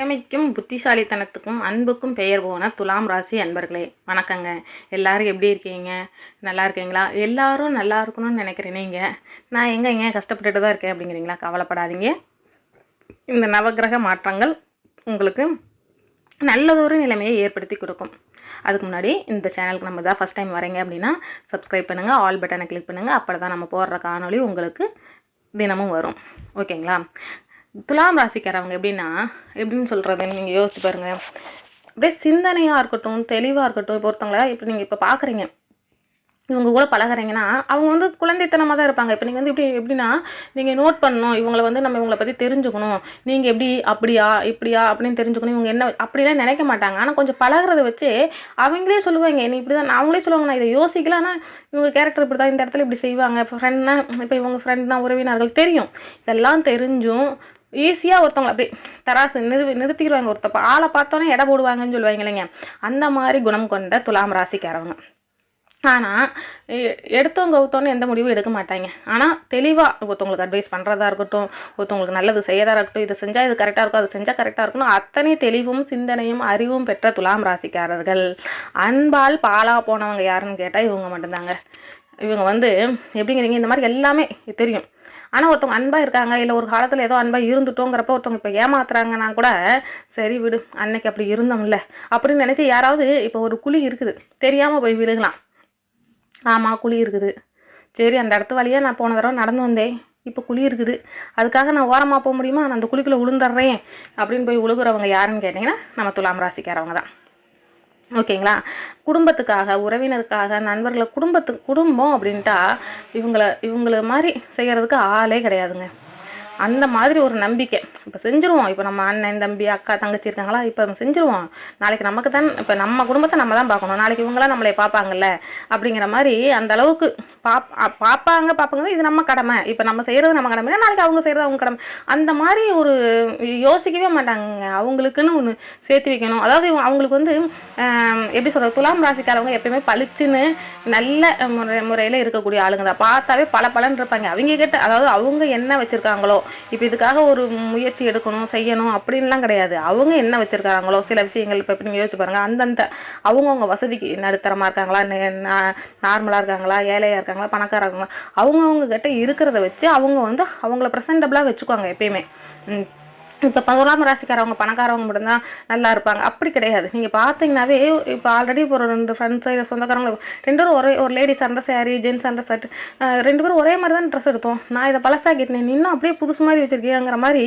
திறமைக்கும் புத்திசாலித்தனத்துக்கும் அன்புக்கும் பெயர் போன துலாம் ராசி அன்பர்களே வணக்கங்க. எல்லோரும் எப்படி இருக்கீங்க? நல்லா இருக்கீங்களா? எல்லாரும் நல்லா இருக்கணும்னு நினைக்கிறேன் நீங்கள் நான் எங்கே கஷ்டப்பட்டுட்டு தான் இருக்கேன் அப்படிங்கிறீங்களா? கவலைப்படாதீங்க. இந்த நவக்கிரக மாற்றங்கள் உங்களுக்கு நல்லதொரு நிலைமையை ஏற்படுத்தி கொடுக்கும். அதுக்கு முன்னாடி இந்த சேனலுக்கு நம்ம தான் ஃபஸ்ட் டைம் வரீங்க அப்படின்னா சப்ஸ்கிரைப் பண்ணுங்கள் ஆல் பட்டனை கிளிக் பண்ணுங்கள் அப்போ தான் நம்ம போடுற காணொளி உங்களுக்கு தினமும் வரும். ஓகேங்களா? துலாம் ராசிக்காரவங்க எப்படின்னா எப்படின்னு சொல்கிறது நீங்கள் யோசிச்சு பாருங்கள் அப்படியே சிந்தனையாக இருக்கட்டும் தெளிவாக இருக்கட்டும் இப்போ ஒருத்தவங்கள இப்போ நீங்கள் இப்போ பார்க்குறீங்க இவங்க கூட பழகிறீங்கன்னா அவங்க வந்து குழந்தைத்தனமாக தான் இருப்பாங்க. இப்போ நீங்கள் வந்து இப்படி எப்படின்னா நீங்கள் நோட் பண்ணணும் இவங்களை வந்து நம்ம இவங்களை பற்றி தெரிஞ்சுக்கணும். நீங்கள் எப்படி அப்படியா இப்படியா அப்படின்னு தெரிஞ்சுக்கணும். இவங்க என்ன அப்படிலாம் நினைக்க மாட்டாங்க. ஆனால் கொஞ்சம் பழகுறத வச்சு அவங்களே சொல்லுவாங்க. நீ இப்படி தான் அவங்களே சொல்லுவாங்க. நான் இதை யோசிக்கல. ஆனால் இவங்க கேரக்டர் இப்படி தான் இந்த இடத்துல இப்படி செய்வாங்க. இப்போ ஃப்ரெண்ட்னா இப்போ இவங்க ஃப்ரெண்ட் தான் உறவினர்கள் தெரியும். இதெல்லாம் தெரிஞ்சும் ஈஸியாக ஒருத்தவங்க அப்படி தராசு நிறு நிறுத்திடுவாங்க ஒருத்தப்ப ஆளை பார்த்தோன்னே எடை போடுவாங்கன்னு சொல்லுவாங்க இல்லைங்க. அந்த மாதிரி குணம் கொண்ட துலாம் ராசிக்காரவங்க. ஆனால் எடுத்தவங்க கவுத்தோன்னு எந்த முடிவும் எடுக்க மாட்டாங்க. ஆனால் தெளிவாக ஒருத்தவங்களுக்கு அட்வைஸ் பண்ணுறதா இருக்கட்டும் ஒருத்தவங்களுக்கு நல்லது செய்யறதா இருக்கட்டும் இதை செஞ்சால் இது கரெக்டாக இருக்கும் அது செஞ்சால் கரெக்டாக இருக்கணும் அத்தனை தெளிவும் சிந்தனையும் அறிவும் பெற்ற துலாம் ராசிக்காரர்கள். அன்பால் பாலாக போனவங்க யாருன்னு கேட்டால் இவங்க மட்டும்தாங்க. இவங்க வந்து எப்படிங்கிறீங்க இந்த மாதிரி எல்லாமே தெரியும். ஆனால் ஒருத்தவங்க அன்பாக இருக்காங்க இல்லை ஒரு காலத்தில் ஏதோ அன்பாக இருந்துட்டோங்கிறப்ப ஒருத்தவங்க இப்போ ஏமாத்துறாங்கன்னா கூட சரி விடு அன்னைக்கு அப்படி இருந்தோம்ல அப்படின்னு நினச்சி யாராவது இப்போ ஒரு குழி இருக்குது தெரியாமல் போய் விழுகலாம். ஆமாம் குழி இருக்குது. சரி அந்த இடத்து வழியாக நான் போன தடவை நடந்து வந்தேன். இப்போ குழி இருக்குது. அதுக்காக நான் ஓரமாக போக முடியுமா? நான் அந்த குழிக்குள்ளே விழுந்துடுறேன் அப்படின்னு போய் உழுகுறவங்க யாருன்னு கேட்டிங்கன்னா நம்ம துலாம் ராசிக்காரவங்க தான். ஓகேங்களா? குடும்பத்துக்காக உறவினருக்காக நண்பர்களை குடும்பத்துக்கு குடும்பம் அப்படின்ட்டா இவங்கள இவங்கள மாதிரி செய்கிறதுக்கு ஆளே கிடையாதுங்க. அந்த மாதிரி ஒரு நம்பிக்கை. இப்போ செஞ்சுருவோம். இப்போ நம்ம அண்ணன் தம்பி அக்கா தங்கச்சி இருக்காங்களா? இப்போ நம்ம செஞ்சுருவோம். நாளைக்கு நமக்கு தான் இப்போ நம்ம குடும்பத்தை நம்ம தான் பார்க்கணும். நாளைக்கு இவங்களாம் நம்மளை பார்ப்பாங்கல்ல? அப்படிங்கிற மாதிரி அந்த அளவுக்கு பாப் பார்ப்பாங்க பார்ப்பாங்க இது நம்ம கடமை. இப்போ நம்ம செய்கிறது நம்ம கடமை. நாளைக்கு அவங்க செய்கிறது அவங்க கடமை. அந்த மாதிரி ஒரு யோசிக்கவே மாட்டாங்க அவங்களுக்குன்னு ஒன்று சேர்த்து வைக்கணும். அதாவது அவங்களுக்கு வந்து எப்படி சொல்கிறது துலாம் ராசிக்காரவங்க எப்பயுமே பளிச்சுன்னு நல்ல முறை முறையில் இருக்கக்கூடிய ஆளுங்க தான். பார்த்தாவே பல பலன் இருப்பாங்க. அவங்க கிட்ட அதாவது அவங்க என்ன வச்சுருக்காங்களோ இப்போ இதுக்காக ஒரு முயற்சி எடுக்கணும் செய்யணும் அப்படின்லாம் கிடையாது. அவங்க என்ன வச்சுருக்காங்களோ சில விஷயங்கள் இப்போ நீங்கள் யோசிச்சு பாருங்கள் அந்தந்த அவங்கவுங்க வசதிக்கு நடுத்தரமாக இருக்காங்களா நார்மலாக இருக்காங்களா ஏழையாக இருக்காங்களா பணக்காரங்க இருக்காங்களா அவங்கவுங்க கிட்ட இருக்கிறத வச்சு அவங்க வந்து அவங்கள ப்ரெசன்டபுளாக வச்சுக்குவாங்க எப்பயுமே. இப்போ பதினோராம் ராசிக்காரவங்க பணக்காரவங்க மட்டும்தான் நல்லா இருப்பாங்க. அப்படி கிடையாது. நீங்கள் பார்த்தீங்கன்னாவே இப்போ ஆல்ரெடி இப்போ ஒரு ரெண்டு ஃப்ரெண்ட்ஸு இல்லை சொந்தக்காரங்க ரெண்டு பேரும் ஒரே ஒரு லேடிஸ் அந்த சேரீ ஜென்ஸ் அந்த ஷர்ட் ரெண்டு பேரும் ஒரே மாதிரி தான் ட்ரெஸ் எடுத்தோம். நான் இதை பழசாக்கிட்டேன். இன்னும் அப்படியே புதுசு மாதிரி வச்சுருக்கேங்கிற மாதிரி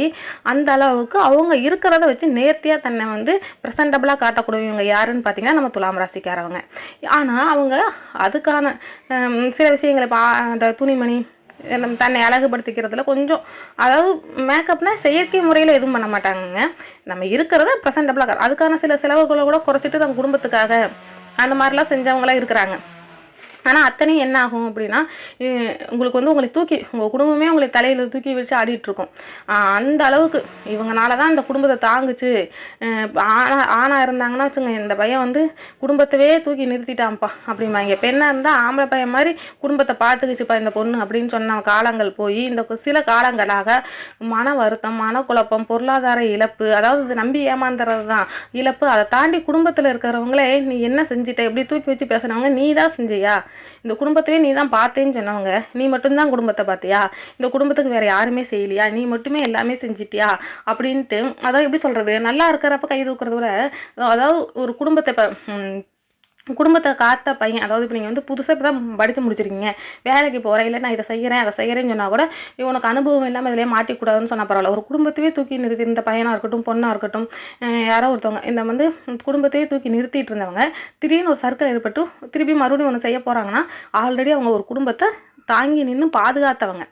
அந்த அளவுக்கு அவங்க இருக்கிறத வச்சு நேர்த்தியாக தன்னை வந்து ப்ரெசன்டபுளாக காட்டக்கூடியவங்க யாருன்னு பார்த்தீங்கன்னா நம்ம துலாம் ராசிக்காரவங்க. ஆனால் அவங்க அதுக்கான சில விஷயங்களை பா அந்த துணிமணி நம்ம தன்னை அழகுபடுத்திக்கிறதுல கொஞ்சம் அதாவது மேக்கப்னா செயற்கை முறையில் எதுவும் பண்ண மாட்டாங்கங்க. நம்ம இருக்கிறத ப்ரெசன்டபுளாக அதுக்கான சில செலவுகளை கூட குறைச்சிட்டு நம்ம குடும்பத்துக்காக அந்த மாதிரிலாம் செஞ்சவங்களாம் இருக்கிறாங்க. ஆனால் அத்தனையும் என்ன ஆகும் அப்படின்னா உங்களுக்கு வந்து உங்களை தூக்கி உங்கள் குடும்பமே உங்களை தலையில் தூக்கி வச்சு ஆடிட்டுருக்கும் அந்த அளவுக்கு இவங்கனால தான் இந்த குடும்பத்தை தாங்குச்சு. ஆனா ஆணாக இருந்தாங்கன்னா வச்சுங்க இந்த பையன் வந்து குடும்பத்தவே தூக்கி நிறுத்திட்டான்ப்பா அப்படிம்பாங்க. பெண்ணாக இருந்தால் ஆம்பளை பையன் மாதிரி குடும்பத்தை பார்த்துக்குச்சுப்பா இந்த பொண்ணு அப்படின்னு சொன்ன காலங்கள் போய் இந்த சில காலங்களாக மன வருத்தம் மனக்குழப்பம் பொருளாதார இழப்பு அதாவது இது நம்பி ஏமாந்துறது தான் இழப்பு அதை தாண்டி குடும்பத்தில் இருக்கிறவங்களே நீ என்ன செஞ்சிட்ட? எப்படி தூக்கி வச்சு பேசுனவங்க? நீ தான் செஞ்சியா? இந்த குடும்பத்தையே நீ தான் பார்த்தேன்னு சொன்னவங்க நீ மட்டும்தான் குடும்பத்தை பார்த்தியா? இந்த குடும்பத்துக்கு வேற யாருமே செய்யலையா? நீ மட்டுமே எல்லாமே செஞ்சிட்டியா? அப்படின்ட்டு அதாவது எப்படி சொல்றது? நல்லா இருக்கிறப்ப கை தூக்குறத விட அதாவது ஒரு குடும்பத்தை இப்போ குடும்பத்தை காத்த பையன் அதாவது இப்போ நீங்கள் வந்து புதுசாக இப்போ தான் படித்து முடிச்சிருக்கீங்க. வேலைக்கு போகிறேன் இல்லை நான் இதை செய்கிறேன் அதை செய்கிறேன்னு சொன்னால் கூட உனக்கு அனுபவம் இல்லாமல் இதிலே மாட்டிக்கூடாதுன்னு சொன்னால் பரவாயில்ல. ஒரு குடும்பத்தையே தூக்கி நிறுத்தி இந்த பையனாக இருக்கட்டும் பொண்ணாக இருக்கட்டும் யாரோ ஒருத்தவங்க இந்த வந்து குடும்பத்தையே தூக்கி நிறுத்திட்டு இருந்தவங்க திடீர்னு ஒரு சர்க்கிள் ஏற்பட்டு திருப்பி மறுபடியும் ஒன்று செய்ய போகிறாங்கன்னா ஆல்ரெடி அவங்க ஒரு குடும்பத்தை தாங்கி நின்று பாதுகாத்தவங்க.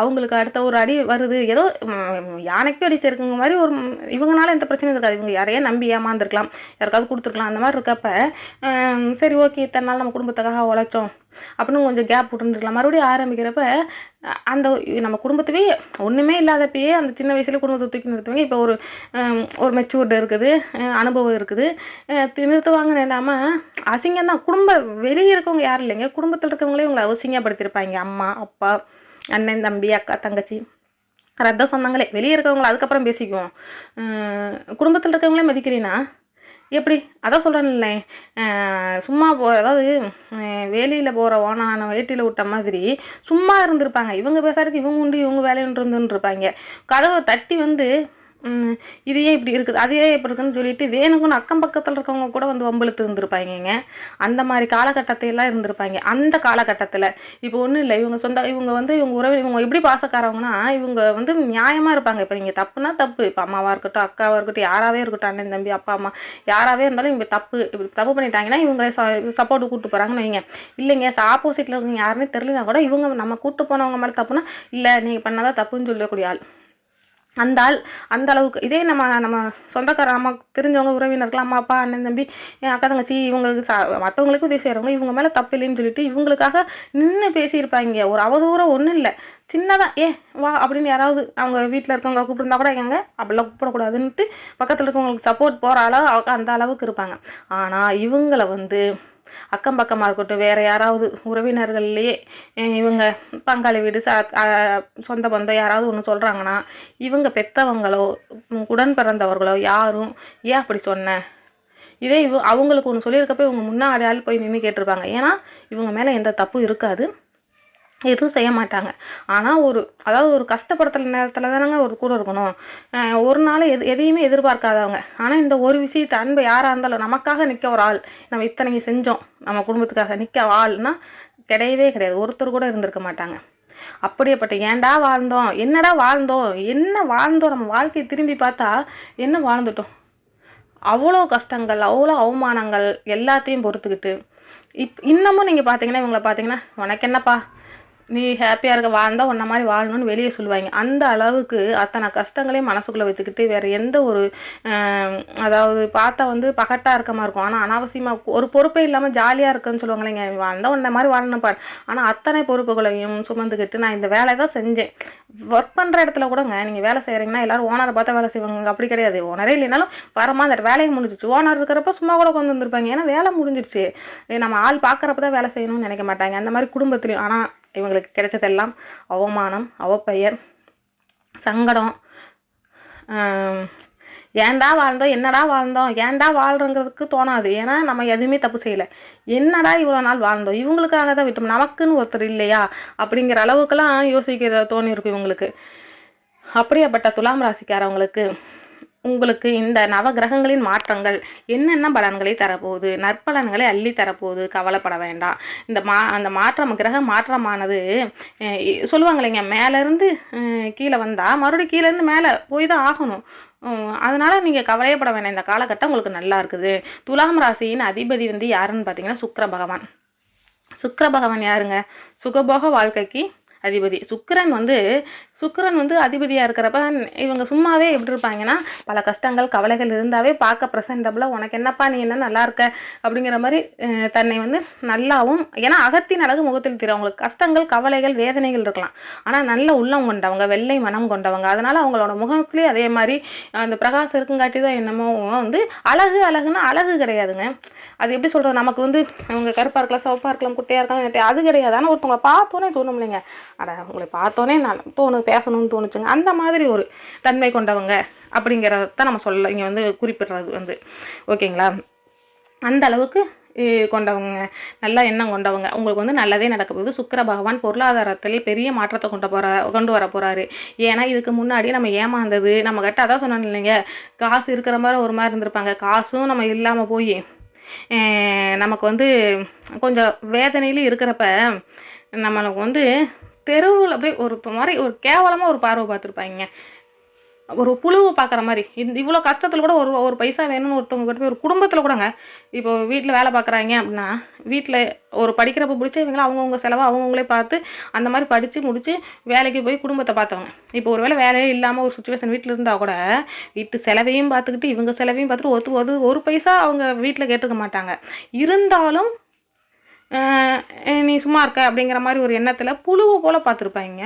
அவங்களுக்கு அடுத்த ஒரு அடி வருது. ஏதோ ம், யானைக்கும் அடி சேர்க்குங்க மாதிரி ஒரு இவங்கனால எந்த பிரச்சனையும் இருக்காது. இவங்க யாரையா நம்பி ஏமாந்துருக்கலாம். யாருக்காவது கொடுத்துருக்கலாம். அந்த மாதிரி இருக்கப்ப சரி ஓகே இத்தனை நாள் நம்ம குடும்பத்துக்காக உழைச்சோம். அப்படின்னு கொஞ்சம் கேப் விட்டுருந்துருக்கலாம். மறுபடியும் ஆரம்பிக்கிறப்ப அந்த நம்ம குடும்பத்தவே ஒன்றுமே இல்லாதப்பயே அந்த சின்ன வயசுல குடும்பத்தை தூக்கி நிறுத்துவாங்க. இப்போ ஒரு ஒரு மெச்சூர்டு இருக்குது அனுபவம் இருக்குது. நிறுத்துவாங்கன்னு இல்லாமல் அசிங்கம் தான் குடும்ப வெளியே இருக்கவங்க யாரும் இல்லைங்க. குடும்பத்தில் இருக்கவங்களே இவங்களை அசிங்கப்படுத்தியிருப்பாங்க. அம்மா அப்பா அண்ணன் தம்பி அக்கா தங்கச்சி. ரத்த சொந்தங்களே. வெளியே இருக்கிறவங்கள அதுக்கப்புறம் பேசிக்குவோம். குடும்பத்தில் இருக்கவங்களே மதிக்கிறீன்னா எப்படி? அதான் சொல்கிறேன்ல சும்மா போ அதாவது வேலியில் போகிற ஓனான வேட்டியில் விட்ட மாதிரி சும்மா இருந்திருப்பாங்க. இவங்க பேசுறதுக்கு இவங்க உண்டு இவங்க வேலையுண்டு இருந்துருப்பாங்க கதவை தட்டி வந்து இது ஏன் இப்படி இருக்குது? அது ஏன் இப்படி இருக்குன்னு சொல்லிட்டு வேணுங்கன்னு அக்கம் பக்கத்தில் இருக்கவங்க கூட வந்து வம்பிழுத்து இருந்திருப்பாங்கங்க. அந்த மாதிரி காலகட்டத்தையெல்லாம் இருந்திருப்பாங்க. அந்த காலகட்டத்தில். இப்போ ஒன்றும் இல்லை. இவங்க சொந்த இவங்க வந்து இவங்க உறவு இவங்க எப்படி பாசக்காரவங்கன்னா இவங்க வந்து நியாயமாக இருப்பாங்க. இப்போ நீங்கள் தப்புனா தப்பு. இப்போ அம்மாவாக இருக்கட்டும் அக்காவாக இருக்கட்டும் யாராவே இருக்கட்டும் அண்ணன் தம்பி அப்பா அம்மா யாராவே இருந்தாலும் இவங்க தப்பு. இப்படி தப்பு பண்ணிட்டாங்கன்னா இவங்க சப்போர்ட்டு கூப்பிட்டு போகிறாங்கன்னு வைங்க. இல்லைங்க ஆப்போசிட்டில் இருக்கவங்க யாருன்னே தெரியலனா கூட இவங்க நம்ம கூப்பிட்டு போனவங்க மேலே தப்புனா இல்லை நீங்கள் பண்ணாதான் தப்புன்னு சொல்லக்கூடிய ஆள். அந்த ஆள் அந்த அளவுக்கு. இதே நம்ம நம்ம சொந்தக்கார அம்மா தெரிஞ்சவங்க உறவினர்கள் அம்மா அப்பா அண்ணன் தம்பி என் அக்கா தங்கச்சி இவங்களுக்கு சா மற்றவங்களுக்கு உதவி செய்கிறவங்க இவங்க மேலே தப்பு இல்லைன்னு சொல்லிட்டு இவங்களுக்காக நின்று பேசியிருப்பாங்க. ஒரு அவதூறம் ஒன்றும் இல்லை. சின்னதாக ஏ வா அப்படின்னு யாராவது அவங்க வீட்டில் இருக்கவங்க கூப்பிட்டுருந்தா கூட எங்க அப்படிலாம் கூப்பிடக்கூடாதுன்ட்டு பக்கத்தில் இருக்கவங்களுக்கு சப்போர்ட் போகிற அளவு அந்த அளவுக்கு இருப்பாங்க. ஆனால் இவங்களை வந்து அக்கம் பக்கமாக இருக்கட்டும் வேறு யாராவது உறவினர்கள்லேயே இவங்க பங்காளி வீடு ச சொந்த பந்தம் யாராவது ஒன்று சொல்கிறாங்கன்னா இவங்க பெற்றவங்களோ உடன் பிறந்தவர்களோ யாரும் ஏன் அப்படி சொன்ன? இதே இவ அவங்களுக்கு ஒன்று சொல்லியிருக்கப்ப இவங்க முன்னாடி ஆள் போய் நின்று கேட்டிருப்பாங்க. ஏன்னா இவங்க மேலே எந்த தப்பும் இருக்காது. எதுவும் செய்ய மாட்டாங்க. ஆனால் ஒரு அதாவது ஒரு கஷ்டப்படுத்துகிற நேரத்தில் தானங்க ஒரு கூட இருக்கணும். ஒரு நாள் எது எதையுமே எதிர்பார்க்காதவங்க. ஆனால் இந்த ஒரு விஷயத்தை அன்பு யாராக இருந்தாலும் நமக்காக நிற்க ஒரு ஆள். நம்ம இத்தனைக்கு செஞ்சோம். நம்ம குடும்பத்துக்காக நிற்க ஆள்னா கிடையவே கிடையாது. ஒருத்தர் கூட இருந்திருக்க மாட்டாங்க. அப்படியேப்பட்ட ஏன்டா வாழ்ந்தோம்? என்னடா வாழ்ந்தோம்? என்ன வாழ்ந்தோம்? நம்ம வாழ்க்கையை திரும்பி பார்த்தா என்ன வாழ்ந்துட்டோம்? அவ்வளோ கஷ்டங்கள் அவ்வளோ அவமானங்கள் எல்லாத்தையும் பொறுத்துக்கிட்டு இப் இன்னமும் நீங்கள் பார்த்தீங்கன்னா இவங்களை பார்த்தீங்கன்னா உனக்கு என்னப்பா? நீ ஹாப்பியாக இருக்க வாழ்ந்தால் உன்ன மாதிரி வாழணும்னு வெளியே சொல்லுவாங்க. அந்த அளவுக்கு அத்தனை கஷ்டங்களையும் மனசுக்குள்ளே வச்சுக்கிட்டு வேறு எந்த ஒரு அதாவது பார்த்தா வந்து பகட்டாக இருக்க மாதிரி இருக்கும். ஆனால் அனாவசியமாக ஒரு பொறுப்பே இல்லாமல் ஜாலியாக இருக்குன்னு சொல்லுவாங்களேங்க. வாழ்ந்தால் உன்ன மாதிரி வாழணும் பாரு. ஆனால் அத்தனை பொறுப்புகளையும் சுமந்துக்கிட்டு நான் இந்த வேலை தான் செஞ்சேன். ஒர்க் பண்ணுற இடத்துல கூடங்க நீங்கள் வேலை செய்கிறீங்கன்னா எல்லோரும் ஓனரை பார்த்தா வேலை செய்வாங்க அப்படி கிடையாது. ஓனரே இல்லைனாலும் வரமா அந்த வேலையை முடிஞ்சிச்சு ஓனர் இருக்கிறப்ப சும்மா கூட கொண்டு வந்திருப்பாங்க. ஏன்னா வேலை முடிஞ்சிருச்சு. நம்ம ஆள் பார்க்குறப்ப தான் வேலை செய்யணும்னு நினைக்க மாட்டாங்க. அந்த மாதிரி குடும்பத்துலையும் ஆனால் இவங்களுக்கு கிடைச்சதெல்லாம் அவமானம் அவப்பெயர் சங்கடம். ஏன்டா வாழ்ந்தோம்? என்னடா வாழ்ந்தோம்? ஏன்டா வாழ்றோங்கிறதுக்கு தோணாது. ஏன்னா நம்ம எதுவுமே தப்பு செய்யலை. என்னடா இவ்வளோ நாள் வாழ்ந்தோம்? இவங்களுக்காக தான் விட்டோம். நமக்குன்னு ஒருத்தர் இல்லையா? அப்படிங்கிற அளவுக்கெல்லாம் யோசிக்கிற தோணியிருக்கும் இவங்களுக்கு. அப்படியாப்பட்ட துலாம் ராசிக்காரவங்களுக்கு உங்களுக்கு இந்த நவகிரகங்களின் மாற்றங்கள் என்னென்ன பலன்களை தரப்போகுது? நற்பலன்களை அள்ளி தரப்போகுது? கவலைப்பட வேண்டாம். இந்த மா அந்த மாற்றம் கிரக மாற்றமானது சொல்லுவாங்க இல்லைங்க மேலேருந்து கீழே வந்தால் மறுபடியும் கீழேருந்து மேலே போய் தான் ஆகணும். அதனால் நீங்கள் கவலையப்பட வேண்டாம். இந்த காலகட்டம் உங்களுக்கு நல்லா இருக்குது. துலாம் ராசியின் அதிபதி வந்து யாருன்னு பார்த்தீங்கன்னா சுக்கர பகவான். சுக்கர பகவான் யாருங்க? சுகபோக வாழ்க்கைக்கு அதிபதி. சுக்கரன் வந்து சுக்கரன் வந்து அதிபதியாக இருக்கிறப்ப இவங்க சும்மாவே எப்படி இருப்பாங்கன்னா பல கஷ்டங்கள் கவலைகள் இருந்தாவே பார்க்க ப்ரெசன்டபுளாக உனக்கு என்னப்பா நீ என்ன நல்லா இருக்க? அப்படிங்கிற மாதிரி தன்னை வந்து நல்லாவும் ஏன்னா அகத்தின் அழகு முகத்தில் தெரியும். அவங்களுக்கு கஷ்டங்கள் கவலைகள் வேதனைகள் இருக்கலாம். ஆனால் நல்ல உள்ளம் கொண்டவங்க வெள்ளை மனம் கொண்டவங்க அதனால் அவங்களோட முகத்துலேயே அதே மாதிரி அந்த பிரகாசம் இருக்குங்காட்டி தான் என்னமோ வந்து அழகு அழகுன்னா அழகு கிடையாதுங்க. அது எப்படி சொல்கிறது நமக்கு வந்து அவங்க கருப்பாக இருக்கலாம் சிவப்பாக இருக்கலாம் குட்டையாக இருக்கலாம் அது கிடையாது. ஆனால் ஒருத்தவங்களை பார்த்தோன்னே தோணும் இல்லைங்க. ஆனால் உங்களை பார்த்தோன்னே நான் தோணுது. பேசணும்னு தோணுச்சுங்க. அந்த மாதிரி ஒரு தன்மை கொண்டவங்க அப்படிங்கிறத நம்ம சொல்ல இங்கே வந்து குறிப்பிடுறது வந்து. ஓகேங்களா? அந்த அளவுக்கு கொண்டவங்க நல்ல எண்ணம் கொண்டவங்க. உங்களுக்கு வந்து நல்லதே நடக்க போகுது. சுக்கர பகவான் பொருளாதாரத்தில் பெரிய மாற்றத்தை கொண்டு போகிற கொண்டு வர போகிறாரு ஏன்னா இதுக்கு முன்னாடி நம்ம ஏமாந்தது நம்ம கிட்ட அதான் சொன்னோம் இல்லைங்க. காசு இருக்கிற மாதிரி ஒரு மாதிரி இருந்திருப்பாங்க. காசும் நம்ம இல்லாமல் போய் நமக்கு வந்து கொஞ்சம் வேதனையிலும் இருக்கிறப்ப நம்மளுக்கு வந்து தெருவில் அப்படியே ஒரு மாதிரி ஒரு கேவலமாக ஒரு பார்வை பார்த்துருப்பாங்க ஒரு புழுவை பார்க்குற மாதிரி. இந்த இவ்வளோ கஷ்டத்தில் கூட ஒரு ஒரு பைசா வேணும்னு ஒருத்தவங்க கிட்ட போய் ஒரு குடும்பத்தில் கூடங்க. இப்போ வீட்டில் வேலை பார்க்குறாங்க அப்படின்னா வீட்டில் ஒரு படிக்கிறப்ப பிடிச்ச இவங்கள அவங்கவுங்க செலவாக அவங்கவுங்களே பார்த்து அந்த மாதிரி படித்து முடித்து வேலைக்கு போய் குடும்பத்தை பார்த்தவங்க இப்போ ஒரு வேளை வேலையே இல்லாமல் ஒரு சுச்சுவேஷன் வீட்டில் இருந்தால் கூட வீட்டு செலவையும் பார்த்துக்கிட்டு இவங்க செலவையும் பார்த்துட்டு ஒத்து ஒரு ஒரு பைசா அவங்க வீட்டில் கேட்டுக்க மாட்டாங்க. இருந்தாலும் சும்மா இருக்க அப்படிங்கிற மாதிரி ஒரு எண்ணத்தில் புழுவை போல் பார்த்துருப்பாங்க.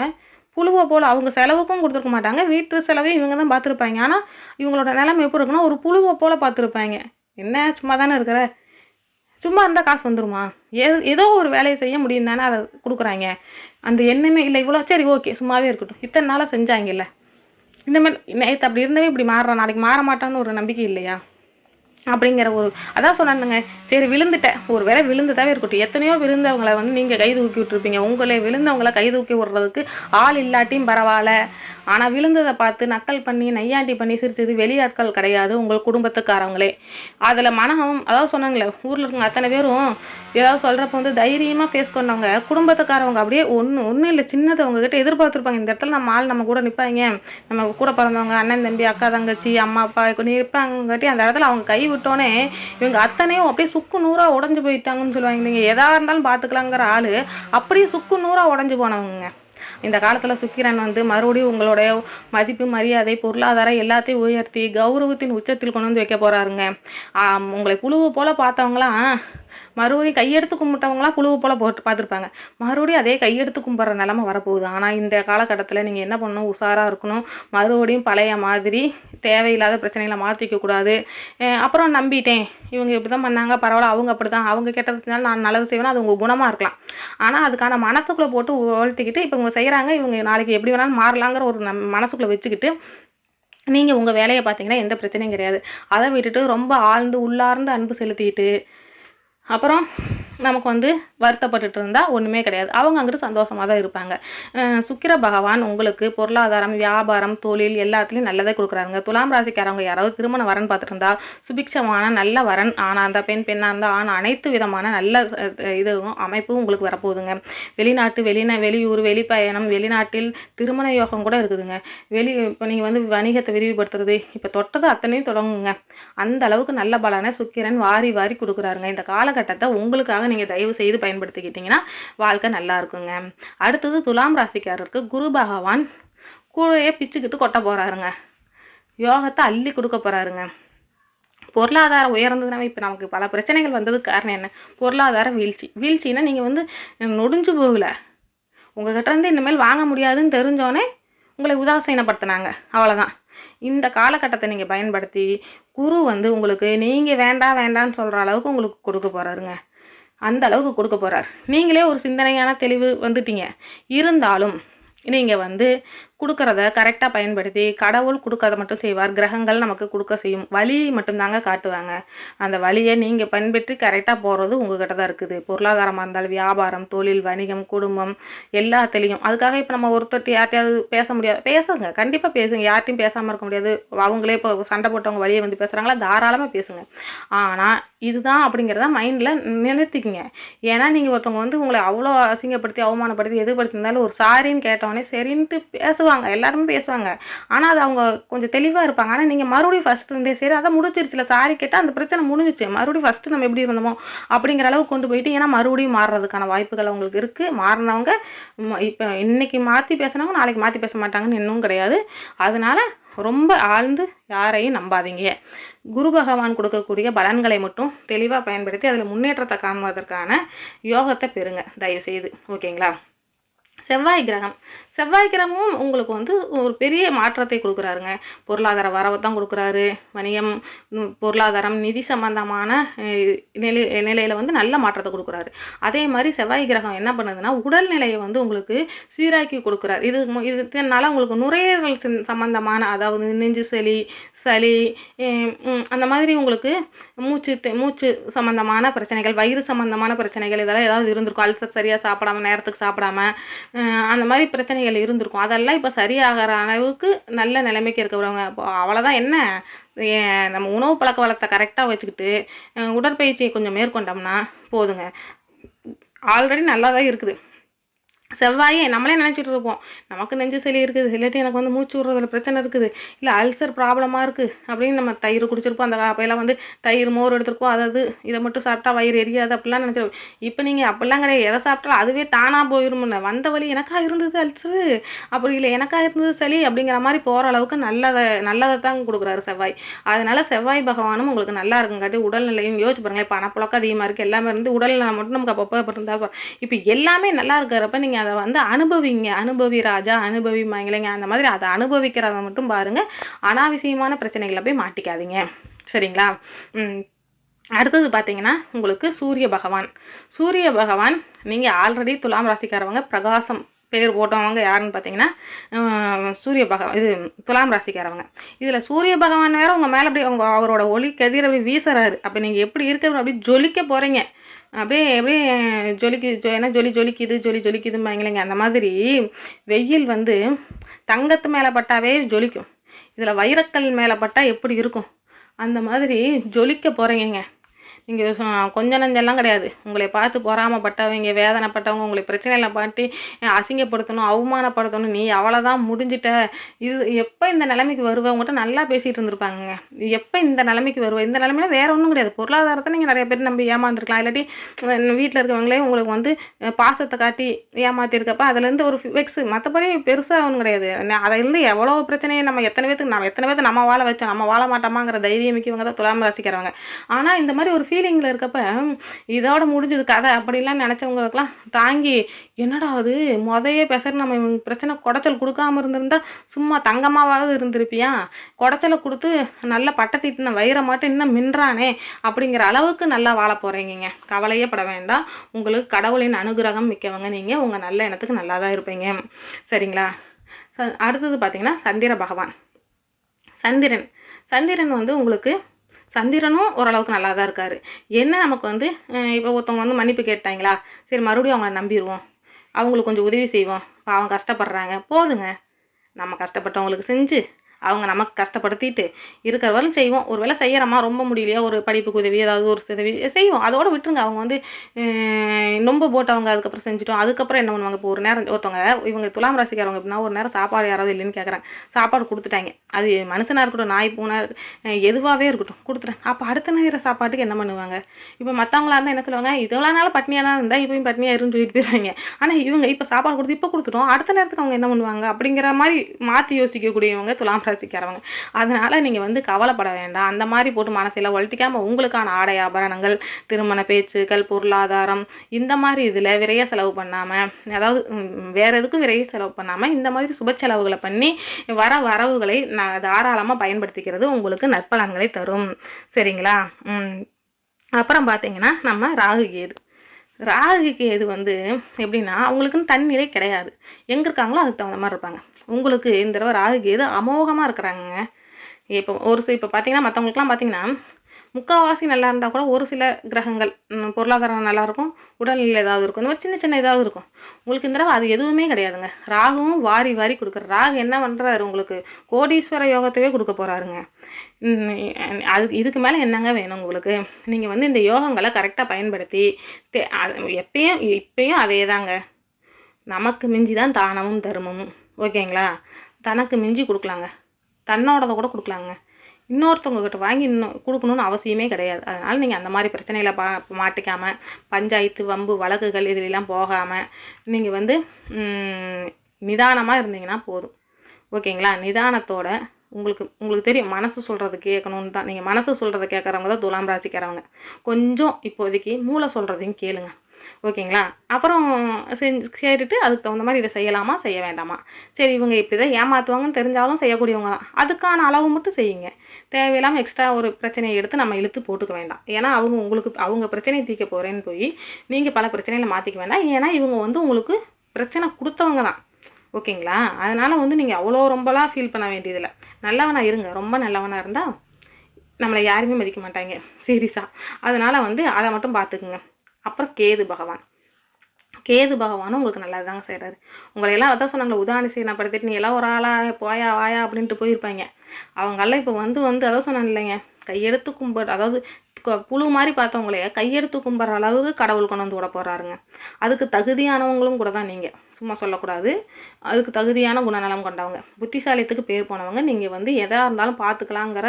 புழுவை போல் அவங்க செலவுக்கும் கொடுத்துருக்க மாட்டாங்க. வீட்டு செலவையும் இவங்க தான் பார்த்துருப்பாங்க. ஆனால் இவங்களோட நிலைமை எப்படி இருக்குன்னா ஒரு புழுவை போல் பார்த்துருப்பாங்க. என்ன? சும்மா தானே இருக்கிற? சும்மா இருந்தால் காசு வந்துருமா? ஏ ஏதோ ஒரு வேலையை செய்ய முடியும் தானே அதை கொடுக்குறாங்க. அந்த எண்ணமே இல்லை. இவ்வளோ சரி ஓகே சும்மாவே இருக்கட்டும். இத்தனை நாளாக செஞ்சாங்கல்ல. இந்தமாதிரி நேற்று அப்படி இருந்தவே இப்படி மாறுறான். நாளைக்கு மாற மாட்டான்னு ஒரு நம்பிக்கை இல்லையா? அப்படிங்கிற ஒரு அதான் சொன்னானுங்க. சரி விழுந்துட்டேன். ஒரு வேளை விழுந்துதாவே இருக்கட்டும். எத்தனையோ விழுந்தவங்களை வந்து நீங்கள் கை தூக்கி விட்டுருப்பீங்க. உங்களை விழுந்தவங்களை கை தூக்கி விடுறதுக்கு ஆள் இல்லாட்டியும் பரவாயில்ல. ஆனால் விழுந்ததை பார்த்து நக்கல் பண்ணி நையாண்டி பண்ணி சிரிச்சது வெளியாட்கள் கிடையாது. உங்கள் குடும்பத்துக்காரவங்களே அதில் மனகம் அதாவது சொன்னாங்களே ஊரில் இருக்கவங்க அத்தனை பேரும் ஏதாவது சொல்கிறப்ப வந்து தைரியமாக ஃபேஸ் பண்ணவங்க. குடும்பத்துக்காரவங்க அப்படியே ஒன்று ஒன்றும் இல்லை. சின்னதை உங்ககிட்ட எதிர்பார்த்துருப்பாங்க. இந்த இடத்துல நம்ம ஆள் நம்ம கூட நிற்பாங்க நம்ம கூட பிறந்தவங்க அண்ணன் தம்பி அக்கா தங்கச்சி அம்மா அப்பா நிற்பாங்கட்டி அந்த இடத்துல அவங்க கை விட்டோன்னே இவங்க அத்தனையும் அப்படியே சுக்கு நூறாக உடஞ்சி போயிட்டாங்கன்னு சொல்லுவாங்க. நீங்கள் எதாக இருந்தாலும் பார்த்துக்கலாங்கிற ஆள் அப்படியே சுக்கு நூறாக உடஞ்சி போனவங்க. இந்த காலத்தில் சுக்கிரன் வந்து மறுபடியும் உங்களுடைய மதிப்பு மரியாதை பொருளாதாரம் எல்லாத்தையும் உயர்த்தி கௌரவத்தின் உச்சத்தில் கொண்டு வந்து வைக்க போகிறாருங்க உங்களை புழுவு போல் பார்த்தவங்களாம் மறுபடியும் கையெடுத்து கும்பிட்டவங்களாம் புழுவு போல் போட்டு பார்த்துருப்பாங்க. மறுபடியும் அதே கையெடுத்து கும்பிட்ற நிலமை வரப்போகுது. ஆனால் இந்த காலகட்டத்தில் நீங்கள் என்ன பண்ணணும்? உஷாராக இருக்கணும். மறுபடியும் பழைய மாதிரி தேவையில்லாத பிரச்சனைகளை மாற்றிக்க கூடாது. அப்புறம் நம்பிட்டேன். இவங்க இப்படி தான் பண்ணாங்க பரவாயில்ல அவங்க அப்படி தான் அவங்க கெட்டது செஞ்சாலும் நான் நல்லது செய்வேன்னா அது உங்கள் குணமாக இருக்கலாம். ஆனால் அதுக்கான மனத்துக்குள்ளே போட்டு ஓட்டிக்கிட்டு இப்போ இவங்க செய்கிறாங்க இவங்க நாளைக்கு எப்படி வேணாலும் மாறலாங்கிற ஒரு நம் மனசுக்குள்ளே வச்சுக்கிட்டு நீங்கள் உங்கள் வேலையை பார்த்தீங்கன்னா எந்த பிரச்சனையும் கிடையாது. அதை விட்டுட்டு ரொம்ப ஆழ்ந்து உள்ளார்ந்து அன்பு செலுத்திட்டு அப்புறம் நமக்கு வந்து வருத்தப்பட்டுட்டு இருந்தால் ஒன்றுமே கிடையாது. அவங்க அங்கிட்டு சந்தோஷமாக தான் இருப்பாங்க. சுக்கிர பகவான் உங்களுக்கு பொருளாதாரம் வியாபாரம் தொழில் எல்லாத்துலேயும் நல்லதே கொடுக்குறாங்க துலாம் ராசிக்காரவங்க யாராவது திருமண வரன் பார்த்துட்டு இருந்தா சுபிக்ஷமான நல்ல வரன் ஆணாக இருந்தால் பெண் பெண்ணாக இருந்தால் ஆண் அனைத்து விதமான நல்ல இதுவும் அமைப்பும் உங்களுக்கு வரப்போகுதுங்க. வெளிநாட்டு வெளிநா வெளியூர் வெளிப்பயணம் வெளிநாட்டில் திருமண யோகம் கூட இருக்குதுங்க. வெளி இப்போ நீங்கள் வந்து வணிகத்தை விரிவுபடுத்துறது இப்போ தொட்டது அத்தனையும் தொடங்குங்க. அந்த அளவுக்கு நல்ல பலனை சுக்கிரன் வாரி வாரி கொடுக்குறாருங்க. இந்த காலகட்டத்தை உங்களுக்காக நீங்கள் தயவு செய்து பயன்படுத்திக்கிட்டிங்கன்னா வாழ்க்கை நல்லா இருக்குங்க. அடுத்தது துலாம் ராசிக்காரருக்கு குரு பகவான் கூடையே பிச்சுக்கிட்டு கொட்ட போகிறாருங்க யோகத்தை அள்ளி கொடுக்க போகிறாருங்க பொருளாதாரம் உயர்ந்ததுனாவே இப்போ நமக்கு பல பிரச்சனைகள் வந்ததுக்கு காரணம் என்ன? பொருளாதார வீழ்ச்சி. வீழ்ச்சின்னா நீங்கள் வந்து நொடிஞ்சு போகலை. உங்கள் கிட்டேருந்து இனிமேல் வாங்க முடியாதுன்னு தெரிஞ்சோடனே உங்களை உதாசீனப்படுத்தினாங்க. அவ்வளோதான் இந்த காலகட்டத்தை நீங்கள் பயன்படுத்தி குரு வந்து உங்களுக்கு நீங்கள் வேண்டாம் வேண்டாம்னு சொல்கிற அளவுக்கு உங்களுக்கு கொடுக்க போகிறாருங்க அந்த அளவுக்கு கொடுக்க போகிறார் நீங்களே ஒரு சிந்தனையான தெளிவு வந்துட்டீங்க. இருந்தாலும் நீங்கள் வந்து கொடுக்கறத கரெக்டாக பயன்படுத்தி கடவுள் கொடுக்கறத மட்டும் செய்வார் கிரகங்கள் நமக்கு கொடுக்க செய்யும் வழியை மட்டும்தாங்க காட்டுவாங்க. அந்த வழியை நீங்கள் பின்பற்றி கரெக்டாக போகிறது உங்ககிட்ட தான் இருக்குது. பொருளாதாரமாக இருந்தாலும் வியாபாரம் தொழில் வணிகம் குடும்பம் எல்லாத்துலேயும். அதுக்காக இப்போ நம்ம ஒருத்தர் யார்ட்டையாவது பேச முடியாது பேசுங்க. கண்டிப்பாக பேசுங்க. யார்ட்டையும் பேசாமல் இருக்க முடியாது. அவங்களே இப்போ சண்டை போட்டவங்க வழியை வந்து பேசுகிறாங்களா தாராளமாக பேசுங்க. ஆனால் இதுதான் அப்படிங்கிறத மைண்டில் நிறுத்திக்கிங்க. ஏன்னா நீங்கள் ஒருத்தவங்க வந்து உங்களை அவ்வளோ அசிங்கப்படுத்தி அவமானப்படுத்தி எதுப்படுத்திருந்தாலும் ஒரு சாரின்னு கேட்டவொடனே சரின்ட்டு பேசுவாங்க. எல்லாருமே பேசுவாங்க. ஆனால் அது அவங்க கொஞ்சம் தெளிவாக இருப்பாங்க. ஆனால் நீங்கள் மறுபடியும் ஃபஸ்ட்டு இருந்தே சரி அதை முடிச்சிருச்சுல சாரி கேட்டால் அந்த பிரச்சனை முடிஞ்சிச்சு. மறுபடியும் ஃபஸ்ட்டு நம்ம எப்படி இருந்தோமோ அப்படிங்கிற அளவுக்கு கொண்டு போயிட்டு ஏன்னா மறுபடியும் மாறுறதுக்கான வாய்ப்புகள் அவங்களுக்கு இருக்குது மாறினவங்க இப்போ இன்றைக்கி மாற்றி பேசுனவங்க நாளைக்கு மாற்றி பேச மாட்டாங்கன்னு இன்னும் கிடையாது. அதனால ரொம்ப ஆழ்ந்து யாரையும் நம்பாதீங்க. குரு பகவான் கொடுக்கக்கூடிய பலன்களை மட்டும் தெளிவாக பயன்படுத்தி அதில் முன்னேற்றத்தை காண்பதற்கான யோகத்தை பெறுங்க. தயவு செய்து ஓகேங்களா? செவ்வாய் கிரகம். செவ்வாய் கிரகமும் உங்களுக்கு வந்து ஒரு பெரிய மாற்றத்தை கொடுக்குறாருங்க. பொருளாதார வரவை தான் கொடுக்குறாரு. வணிகம் பொருளாதாரம் நிதி சம்பந்தமான நிலை நிலையில் வந்து நல்ல மாற்றத்தை கொடுக்குறாரு. அதே மாதிரி செவ்வாய் கிரகம் என்ன பண்ணுதுன்னா உடல்நிலையை வந்து உங்களுக்கு சீராக்கி கொடுக்குறாரு. இது இதனால் உங்களுக்கு நுரையீரல் சம்பந்தமான அதாவது நெஞ்சு சளி சளி அந்த மாதிரி உங்களுக்கு மூச்சு தெ- மூச்சு சம்மந்தமான பிரச்சனைகள் வயிறு சம்மந்தமான பிரச்சனைகள் இதெல்லாம் ஏதாவது இருந்திருக்கும். அல்சர் சரியாக சாப்பிடாம நேரத்துக்கு சாப்பிடாம அந்த மாதிரி பிரச்சனைகள் இருந்திருக்கும். அதெல்லாம் இப்போ சரியாகிற அளவுக்கு நல்ல நிலைமைக்கு இருக்கிறவங்க. இப்போ அவ்வளோதான் என்ன? நம்ம உணவு பழக்க வளத்தை கரெக்டாக வச்சுக்கிட்டு உடற்பயிற்சியை கொஞ்சம் மேற்கொண்டோம்னா போதுங்க. ஆல்ரெடி நல்லா தான் இருக்குது. செவ்வாயே நம்மளே நினச்சிட்டு இருப்போம். நமக்கு நெஞ்சு சளி இருக்குது இல்லாட்டி எனக்கு வந்து மூச்சு விடுறதுல பிரச்சனை இருக்குது இல்லை அல்சர் ப்ராப்ளமாக இருக்குது அப்படின்னு நம்ம தயிர் குடிச்சிருப்போம். அந்த அப்போயெல்லாம் வந்து தயிர் மோர் எடுத்துருப்போம். அதாவது இதை மட்டும் சாப்பிட்டா வயிறு எரியாது அப்படிலாம் நினச்சிருப்போம் இப்போ நீங்கள் அப்படிலாம் கிடையாது. எதை சாப்பிட்டாலும் அதுவே தானாக போயிருமுன்னு வந்த வழி எனக்காக இருந்தது அல்சரு அப்படி இல்லை எனக்காக இருந்தது சளி அப்படிங்கிற மாதிரி போகிற அளவுக்கு நல்லதை நல்லதை தான் கொடுக்குறாரு செவ்வாய். அதனால செவ்வாய் பகவானும் உங்களுக்கு நல்லா இருக்குங்காட்டி உடல்நிலையும் யோசிச்சு பாருங்களேன். பணப்புழக்கம் அதிகமாக இருக்குது எல்லாமே இருந்து உடல்நிலை மட்டும் நமக்கு அப்பப்போ இருந்தால் இப்போ எல்லாமே நல்லா இருக்கிறப்ப நீங்கள் அதை வந்து அனுபவிங்க. அனுபவி ராஜா அனுபவி மங்களைங்க அந்த மாதிரி அதை அனுபவிக்கிறத மட்டும் பாருங்கள் அனாவசியமான பிரச்சனைகளை போய் மாட்டிக்காதீங்க. சரிங்களா? அடுத்தது பார்த்தீங்கன்னா உங்களுக்கு சூரிய பகவான். சூரிய பகவான் நீங்கள் ஆல்ரெடி துலாம் ராசிக்காரவங்க பிரகாசம் பெயர் போட்டவங்க யாருன்னு பார்த்தீங்கன்னா சூரிய பகவான் இது துலாம் ராசிக்காரவங்க. இதில் சூரிய பகவான் வேறு உங்கள் மேலே அப்படியே உங்கள் அவரோட ஒளி கதிர் அப்படி வீசுறாரு. அப்போ நீங்கள் எப்படி இருக்க அப்படி ஜொலிக்க போகிறீங்க அப்படியே அப்படியே ஜொலிக்கு ஜொ ஜொலி ஜொலிக்குது ஜொலி ஜொலிக்குதும்பாங்களேங்க. அந்த மாதிரி வெயில் வந்து தங்கத்து மேலே பட்டாவே ஜொலிக்கும். இதில் வைரக்கல் மேலே பட்டால் எப்படி இருக்கும்? அந்த மாதிரி ஜொலிக்க போகிறீங்க நீங்கள் கொஞ்ச நஞ்செல்லாம் கிடையாது. உங்களை பார்த்து பொறாமப்பட்டவங்க வேதனைப்பட்டவங்க உங்களை பிரச்சனையில் பாட்டி அசிங்கப்படுத்தணும் அவமானப்படுத்தணும் நீ அவ்வளோதான் முடிஞ்சிட்ட. இது எப்போ இந்த நிலைமைக்கு வருவவங்ககிட்ட நல்லா பேசிகிட்டு இருந்திருப்பாங்க எப்போ இந்த நிலைமைக்கு வருவ? இந்த நிலைமையில வேறு ஒன்றும் கிடையாது. பொருளாதாரத்தை நீங்கள் நிறைய பேர் நம்பி ஏமாந்துருக்கலாம். இல்லாட்டி வீட்டில் இருக்கவங்களே உங்களுக்கு வந்து பாசத்தை காட்டி ஏமாற்றிருக்கப்போ அதுலேருந்து ஒரு வெக்ஸு மற்றபடி பெருசாக ஒன்றும் கிடையாது. நா- அதிலிருந்து எவ்வளோ பிரச்சனையை நம்ம எத்தனை பேத்துக்கு நம்ம எத்தனை பேர்த்து நம்ம வாழ வச்சோம். நம்ம வாழ மாட்டோமாங்கிற தைரியம் மிக்கவங்க தான் துலாம ரசிக்கிறவங்க ஆனால் இந்த மாதிரி ஒரு ஃபீல் ஃபீலிங்கில் இருக்கப்ப இதோட முடிஞ்சது கதை அப்படிலாம் நினச்சவங்களுக்குலாம் தாங்கி என்னடா அது? முதையே பேசுகிற நம்ம பிரச்சனை குடைச்சல் கொடுக்காம இருந்திருந்தா சும்மா தங்கமாவது இருந்திருப்பியா? குடைச்சலை கொடுத்து நல்ல பட்டத்திட்டின வயிறை மட்டும் இன்னும் மின்றானே அப்படிங்கிற அளவுக்கு நல்லா வாழ போகிறீங்க கவலையே பட வேண்டாம். உங்களுக்கு கடவுளின் அனுகிரகம் மிக்கவங்க நீங்கள் உங்கள் நல்ல எண்ணத்துக்கு நல்லா தான் இருப்பீங்க. சரிங்களா? ச- அடுத்தது பார்த்தீங்கன்னா சந்திர பகவான். சந்திரன். சந்திரன் வந்து உங்களுக்கு சந்திரனும் ஓரளவுக்கு நல்லா தான் இருக்கார். என்ன நமக்கு வந்து இப்போ ஒருத்தவங்க வந்து மன்னிப்பு கேட்டாங்களா? சரி மறுபடியும் அவங்கள நம்பிடுவோம் அவங்களுக்கு கொஞ்சம் உதவி செய்வோம். அவங்க கஷ்டப்படுறாங்க. போதுங்க. நம்ம கஷ்டப்பட்டவங்களுக்கு செஞ்சு அவங்க நமக்கு கஷ்டப்படுத்திட்டு இருக்கிற வரலும் செய்வோம். ஒரு வேளை செய்கிறோமா ரொம்ப முடியலையா? ஒரு படிப்புக்கு உதவி ஏதாவது ஒரு உதவி செய்வோம். அதோட விட்டுருங்க. அவங்க வந்து ரொம்ப போட்டு அவங்க அதுக்கப்புறம் செஞ்சுட்டோம். அதுக்கப்புறம் என்ன பண்ணுவாங்க? இப்போ ஒரு நேரம் ஒருத்தவங்க இவங்க துலாம் ராசிக்காரவங்க எப்படின்னா ஒரு நேரம் சாப்பாடு யாராவது இல்லைன்னு கேட்குறாங்க சாப்பாடு கொடுத்துட்டாங்க. அது மனுஷனாக இருக்கட்டும் நாய் பூனை எதுவாகவே இருக்கட்டும் கொடுத்துட்டாங்க அப்போ அடுத்த நேர சாப்பாட்டுக்கு என்ன பண்ணுவாங்க? இப்போ மற்றவங்களா இருந்தால் என்ன சொல்லுவாங்க? இதெல்லாம் நாள் பட்னியாக இருந்தால் இப்போயும் பட்னியாக இருன்னு சொல்லிட்டு போயிடுவாங்க ஆனால் இவங்க இப்போ சாப்பாடு கொடுத்து இப்போ கொடுத்துட்டோம். அடுத்த நேரத்துக்கு அவங்க என்ன பண்ணுவாங்க? அப்படிங்கிற மாதிரி மாற்றி யோசிக்கக்கூடியவங்க துலாம் ராசிக்காரவங்க அதனால நீங்கள் வந்து கவலைப்பட வேண்டாம். அந்த மாதிரி போட்டு மனசில் ஒழட்டிக்காமல் உங்களுக்கான ஆடை ஆபரணங்கள் திருமண பேச்சுக்கள் பொருளாதாரம் இந்த மாதிரி இதில் விரைய செலவு பண்ணாமல் அதாவது வேறு எதுக்கும் விரைய செலவு பண்ணாமல் இந்த மாதிரி சுப செலவுகளை பண்ணி வர வரவுகளை நான் தாராளமாக பயன்படுத்திக்கிறது உங்களுக்கு நற்பலன்களை தரும். சரிங்களா? அப்புறம் பார்த்தீங்கன்னா நம்ம ராகு கேது. ராகு கேது வந்து எப்படின்னா அவங்களுக்குன்னு தன்னிலை கிடையாது. எங்கே இருக்காங்களோ அதுக்கு தகுந்த மாதிரி இருப்பாங்க. உங்களுக்கு இந்த தடவை ராகு கேது அமோகமாக இருக்கிறாங்க? இப்போ ஒரு சில இப்போ பார்த்தீங்கன்னா மற்றவங்களுக்குலாம் பார்த்தீங்கன்னா முக்கால்வாசி நல்லா இருந்தால் கூட ஒரு சில கிரகங்கள் பொருளாதாரம் நல்லாயிருக்கும் உடல்நிலை ஏதாவது இருக்கும். இந்த மாதிரி சின்ன சின்ன ஏதாவது இருக்கும். உங்களுக்கு இந்த தடவை அது எதுவுமே கிடையாதுங்க. ராகுவும் வாரி வாரி கொடுக்குற ராகு என்ன பண்ணுறாரு உங்களுக்கு கோடீஸ்வர யோகத்தவே கொடுக்க போகிறாருங்க அது இதுக்கு மேலே என்னங்க வேணும் உங்களுக்கு? நீங்கள் வந்து இந்த யோகங்களை கரெக்டாக பயன்படுத்தி தே எப்பயும் இப்பயும் அதே தாங்க நமக்கு மிஞ்சி தான் தானமும் தர்மமும். ஓகேங்களா? தனக்கு மிஞ்சி கொடுக்கலாங்க. தன்னோடதை கூட கொடுக்கலாங்க. இன்னொருத்தவங்க கிட்ட வாங்கி இன்னும் கொடுக்கணும்னு அவசியமே கிடையாது. அதனால் நீங்கள் அந்த மாதிரி பிரச்சனையில் பா மாட்டிக்காமல் பஞ்சாயத்து வம்பு வழக்குகள் இதுலெல்லாம் போகாமல் நீங்கள் வந்து நிதானமாக இருந்தீங்கன்னா போதும். ஓகேங்களா? நிதானத்தோட உங்களுக்கு உங்களுக்கு தெரியும் மனசு சொல்கிறது கேட்கணுன்னு தான். நீங்கள் மனசு சொல்கிறத கேட்குறவங்க தான் துலாம் ராசிக்காரவங்க. கொஞ்சம் இப்போதைக்கு மூளை சொல்கிறதையும் கேளுங்க. ஓகேங்களா? அப்புறம் செஞ்சு கேட்டுட்டு அதுக்கு தகுந்த மாதிரி இதை செய்யலாமா செய்ய வேண்டாமா? சரி இவங்க இப்படி தான் ஏமாற்றுவாங்கன்னு தெரிஞ்சாலும் செய்யக்கூடியவங்க தான். அதுக்கான அளவு மட்டும் செய்யுங்க. தேவையில்லாமல் எக்ஸ்ட்ரா ஒரு பிரச்சனையை எடுத்து நம்ம இழுத்து போட்டுக்க வேண்டாம். ஏன்னா அவங்க உங்களுக்கு அவங்க பிரச்சனையை தீர்க்க போகிறேன்னு போய் நீங்கள் பல பிரச்சனைகளை மாற்றிக்க வேண்டாம். ஏன்னா இவங்க வந்து உங்களுக்கு பிரச்சனை கொடுத்தவங்க தான். ஓகேங்களா? அதனால் வந்து நீங்கள் அவ்வளோ ரொம்பலாம் ஃபீல் பண்ண வேண்டியதில்லை. நல்லவனாக இருங்க. ரொம்ப நல்லவனாக இருந்தால் நம்மளை யாருமே மதிக்க மாட்டாங்க. சீரியஸாக அதனால் வந்து அதை மட்டும் பார்த்துக்குங்க. அப்புறம் கேது பகவான். கேது பகவானும் உங்களுக்கு நல்லா தாங்க செய்கிறாரு உங்களை எல்லாம் அதான் சொன்னாங்களே உதாரணப்படுத்திட்டு நீ எல்லாம் ஒரு ஆளா போயா வாயா அப்படின்ட்டு போயிருப்பாங்க. அவங்கெல்லாம் இப்போ வந்து வந்து அதான் சொன்னாங்க இல்லைங்க. கையெடுத்து கும்பிடு அதாவது புழு மாதிரி பார்த்தவங்களே கையெடுத்து கும்புற அளவுக்கு கடவுள் கொண்டு வந்து விட போகிறாருங்க அதுக்கு தகுதியானவங்களும் கூட தான் நீங்கள் சும்மா சொல்லக்கூடாது. அதுக்கு தகுதியான குணநலம் கொண்டவங்க. புத்திசாலித்துக்கு பேர் போனவங்க. நீங்கள் வந்து எதாக இருந்தாலும் பார்த்துக்கலாங்கிற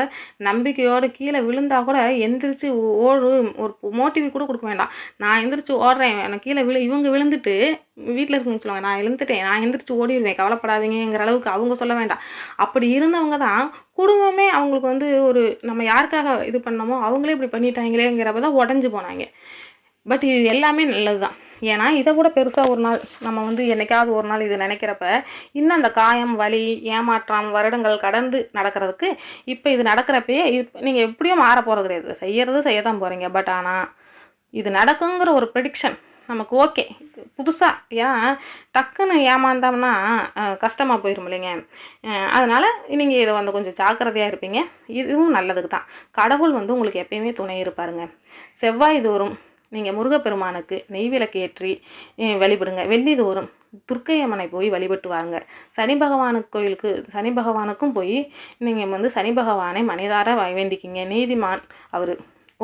நம்பிக்கையோடு கீழே விழுந்தா கூட எந்திரிச்சு ஓடு ஒரு மோட்டிவ் கூட கொடுக்க வேண்டாம். நான் எந்திரிச்சு ஓடுறேன். எனக்கு கீழே விழு இவங்க விழுந்துட்டு வீட்டில் இருக்குன்னு சொல்லுவாங்க நான் எழுந்துட்டேன் நான் எழுந்திரிச்சு ஓடிடுவேன் கவலைப்படாதீங்கங்கிற அளவுக்கு அவங்க சொல்ல வேண்டாம். அப்படி இருந்தவங்க தான் குடும்பமே அவங்களுக்கு வந்து ஒரு நம்ம யாருக்காக இது பண்ணோமோ அவங்களே இப்படி பண்ணிட்டாங்களேங்கிறப்ப தான் உடஞ்சி போனாங்க. பட் இது எல்லாமே நல்லது தான் ஏன்னா இதை கூட பெருசாக ஒரு நாள் நம்ம வந்து என்னைக்காவது ஒரு நாள் இது நினைக்கிறப்ப இன்னும் அந்த காயம் வலி ஏமாற்றம் வருடங்கள் கடந்து நடக்கிறதுக்கு இப்போ இது நடக்கிறப்பயே இப்போ நீங்கள் எப்படியும் மாற போகிறது கிடையாது. செய்யறது செய்ய தான் போகிறீங்க பட் ஆனால் இது நடக்குங்கிற ஒரு ப்ரெடிக்ஷன் நமக்கு ஓகே. புதுசாக ஏன்னா டக்குன்னு ஏமாந்தோம்னா கஷ்டமாக போயிடும் இல்லைங்க. அதனால் நீங்கள் இதை வந்து கொஞ்சம் ஜாக்கிரதையாக இருப்பீங்க. இதுவும் நல்லதுக்கு தான். கடவுள் வந்து உங்களுக்கு எப்பயுமே துணை இருப்பாருங்க. செவ்வாய் தோறும் நீங்கள் முருகப்பெருமானுக்கு நெய் விளக்கு ஏற்றி வழிபடுங்க. வெள்ளி தோறும் துர்க்கை அம்மனை போய் வழிபட்டு வாங்க சனி பகவானுக்கு கோயிலுக்கு சனி பகவானுக்கும் போய் நீங்கள் வந்து சனி பகவானை மனிதார வேண்டிக்கிங்க. நீதிமான் அவர்.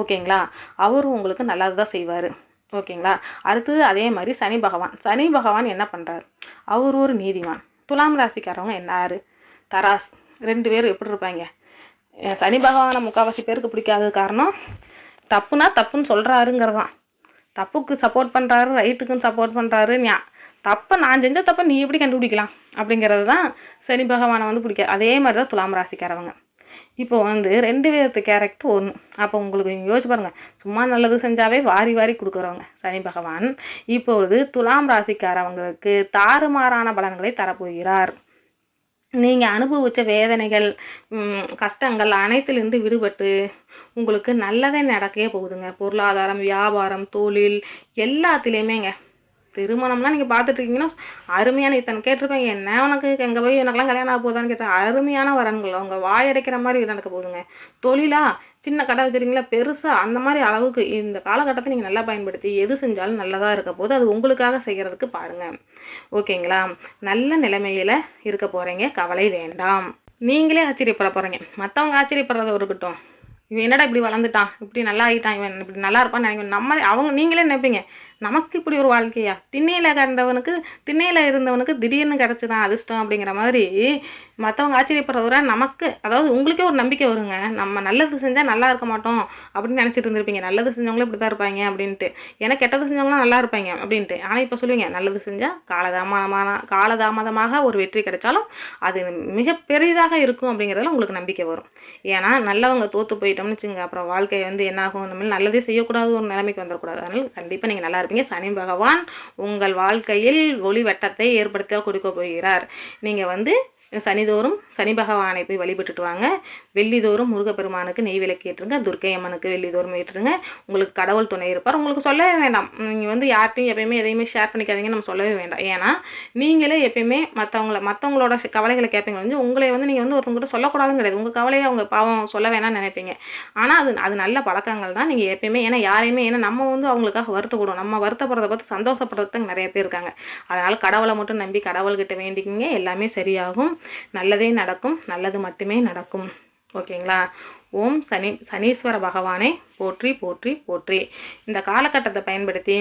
ஓகேங்களா? அவரும் உங்களுக்கு நல்லது தான் செய்வார். ஓகேங்களா? அடுத்தது அதே மாதிரி சனி பகவான். சனி பகவான் என்ன பண்ணுறாரு அவர் ஒரு நீதிவான் துலாம் ராசிக்காரவங்க என்ன? தராஸ். ரெண்டு பேரும் எப்படி இருப்பாங்க? சனி பகவானை முக்கால்வாசி பேருக்கு பிடிக்காத காரணம் தப்புனா தப்புன்னு சொல்கிறாருங்கிறது தான் தப்புக்கு சப்போர்ட் பண்ணுறாரு ரைட்டுக்கும் சப்போர்ட் பண்ணுறாரு ஞா தப்பை நான் செஞ்ச தப்பை நீ எப்படி கண்டுபிடிக்கலாம்? அப்படிங்கிறது தான் சனி பகவானை வந்து பிடிக்காது அதே மாதிரி தான் துலாம் ராசிக்காரவங்க. இப்போ வந்து ரெண்டு விதத்து கேரக்டர் ஒன்று அப்போ உங்களுக்கு யோசிச்சு பாருங்க. சும்மா நல்லது செஞ்சாவே வாரி வாரி கொடுக்குறவங்க. சனி பகவான் இப்பொழுது துலாம் ராசிக்காரவங்களுக்கு தாறுமாறான பலன்களை தரப்போகிறார். நீங்கள் அனுபவித்த வேதனைகள் கஷ்டங்கள் அனைத்திலிருந்து விடுபட்டு உங்களுக்கு நல்லதே நடக்கவே போகுதுங்க. பொருளாதாரம் வியாபாரம் தொழில் எல்லாத்துலேயுமேங்க திருமணம்லாம் நீங்கள் பார்த்துட்டு இருக்கீங்கன்னா அருமையான இத்தனை கேட்டிருப்பேன் என்ன உனக்கு? எங்கே போய் எனக்கெல்லாம் கல்யாணம் ஆக போதான்னு கேட்டேன் அருமையான வரன்கள். அவங்க வாயடைக்கிற மாதிரி நடக்க போகுதுங்க. தொழிலா? சின்ன கடை வச்சுருக்கீங்களா? பெருசாக அந்த மாதிரி அளவுக்கு இந்த காலகட்டத்தை நீங்கள் நல்லா பயன்படுத்தி எது செஞ்சாலும் நல்லதாக இருக்க போது அது உங்களுக்காக செய்கிறதுக்கு பாருங்கள் ஓகேங்களா? நல்ல நிலைமையில் இருக்க போகிறீங்க கவலை வேண்டாம். நீங்களே ஆச்சரியப்பட போகிறீங்க மற்றவங்க ஆச்சரியப்படுறத இருக்கட்டும். இவன் என்னடா இப்படி வளர்ந்துட்டான்? இப்படி நல்லா ஆகிட்டான் இவன் இப்படி நல்லா இருப்பான்னு நினைக்கிறேன். நம்ம அவங்க நீங்களே நினைப்பீங்க. நமக்கு இப்படி ஒரு வாழ்க்கையா? திண்ணையில் கண்டவனுக்கு திண்ணையில் இருந்தவனுக்கு திடீர்னு கிடச்சிதான் அதிர்ஷ்டம் அப்படிங்கிற மாதிரி மற்றவங்க ஆச்சரியப்படுறத நமக்கு அதாவது உங்களுக்கே ஒரு நம்பிக்கை வருங்க. நம்ம நல்லது செஞ்சால் நல்லா இருக்க மாட்டோம் அப்படின்னு நினச்சிட்டு இருந்திருப்பீங்க. நல்லது செஞ்சவங்களும் இப்படி தான் இருப்பாங்க அப்படின்ட்டு. ஏன்னா கெட்டது செஞ்சவங்களும் நல்லா இருப்பாங்க அப்படின்ட்டு. ஆனால் இப்போ சொல்லுவீங்க நல்லது செஞ்சால் காலதாமதமான காலதாமதமாக ஒரு வெற்றி கிடைச்சாலும் அது மிக பெரிதாக இருக்கும் அப்படிங்கிறதுல உங்களுக்கு நம்பிக்கை வரும். ஏன்னா நல்லவங்க தோற்று போயிட்டோம்னு வச்சுங்க அப்புறம் வாழ்க்கை வந்து என்னாகும்? நம்ம நல்லதே செய்யக்கூடாது ஒரு நிலைமைக்கு வந்துடக்கூடாது. அதனால் கண்டிப்பாக நீங்கள் நல்லா இருப்பீங்க சனி பகவான் உங்கள் வாழ்க்கையில் ஒளி வட்டத்தை ஏற்படுத்த கொடுக்க போகிறார். நீங்கள் வந்து சனிதோறும் சனி பகவானை போய் வழிபட்டுட்டு வாங்க. வெள்ளிதோறும் முருகப்பெருமானுக்கு நெய் விளக்கு ஏற்றுங்க துர்க்கை அம்மனுக்கு வெள்ளிதோறும் ஏற்றுங்க. உங்களுக்கு கடவுள் துணை இருப்பார். உங்களுக்கு சொல்லவே வேண்டாம். நீங்கள் வந்து யார்ட்டையும் எப்பயுமே எதையுமே ஷேர் பண்ணிக்காதீங்க. நம்ம சொல்லவே வேண்டாம். ஏன்னா நீங்களே எப்பயுமே மற்றவங்கள மற்றவங்களோட கவலைகளை கேட்பீங்க வந்து உங்களை வந்து நீங்கள் வந்து ஒருத்தவங்ககிட்ட சொல்லக்கூடாதுன்னு கிடையாது. உங்கள் கவலையை அவங்க பாவம் சொல்ல வேணாம்னு நினைப்பீங்க. ஆனால் அது அது நல்ல பழக்கங்கள் தான் நீங்கள் எப்பயுமே. ஏன்னா யாரையுமே ஏன்னா நம்ம வந்து அவங்களுக்காக வருத்தப்படும் நம்ம வருத்தப்படுறத பார்த்து சந்தோஷப்படுறதுக்கு நிறைய பேர் இருக்காங்க. அதனால் கடவுளை மட்டும் நம்பி கடவுள்கிட்ட வேண்டிக்கிங்க. எல்லாமே சரியாகும். நல்லதே நடக்கும் நல்லது மட்டுமே நடக்கும். ஓகேங்களா? ஓம் சனி சனீஸ்வர பகவானை போற்றி போற்றி போற்றி. இந்த காலகட்டத்தை பயன்படுத்தி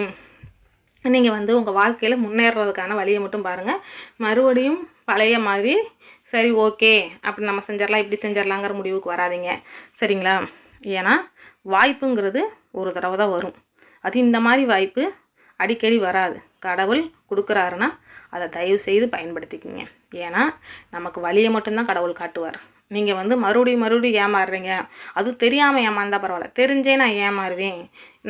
நீங்கள் வந்து உங்கள் வாழ்க்கையில் முன்னேறதுக்கான வழியை மட்டும் பாருங்கள் மறுபடியும் பழைய மாதிரி சரி ஓகே அப்படி நம்ம செஞ்சிடலாம் இப்படி செஞ்சிடலாங்கிற முடிவுக்கு வராதீங்க. சரிங்களா? ஏன்னா வாய்ப்புங்கிறது ஒரு தடவை தான் வரும். அது இந்த மாதிரி வாய்ப்பு அடிக்கடி வராது. கடவுள் கொடுக்குறாருன்னா அதை தயவு செய்து பயன்படுத்திக்கோங்க. ஏன்னா நமக்கு வழியை மட்டும்தான் கடவுள் காட்டுவார். நீங்கள் வந்து மறுபடியும் மறுபடியும் ஏமாறுறீங்க. அது தெரியாமல் ஏமாந்தால் பரவாயில்ல. தெரிஞ்சே நான் ஏமாறுவேன்.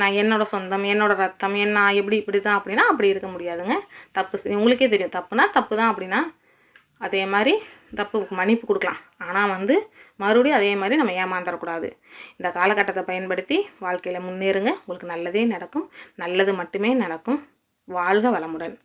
நான் என்னோடய சொந்தம் என்னோடய ரத்தம் என்ன எப்படி இப்படி தான் அப்படின்னா அப்படி இருக்க முடியாதுங்க. தப்பு உங்களுக்கே தெரியும். தப்புனா தப்பு தான் அப்படின்னா அதே மாதிரி தப்பு மன்னிப்பு கொடுக்கலாம். ஆனால் வந்து மறுபடியும் அதே மாதிரி நம்ம ஏமாந்துடக்கூடாது இந்த காலகட்டத்தை பயன்படுத்தி வாழ்க்கையில் முன்னேறுங்க. உங்களுக்கு நல்லதே நடக்கும். நல்லது மட்டுமே நடக்கும். வாழ்க வளமுடன்.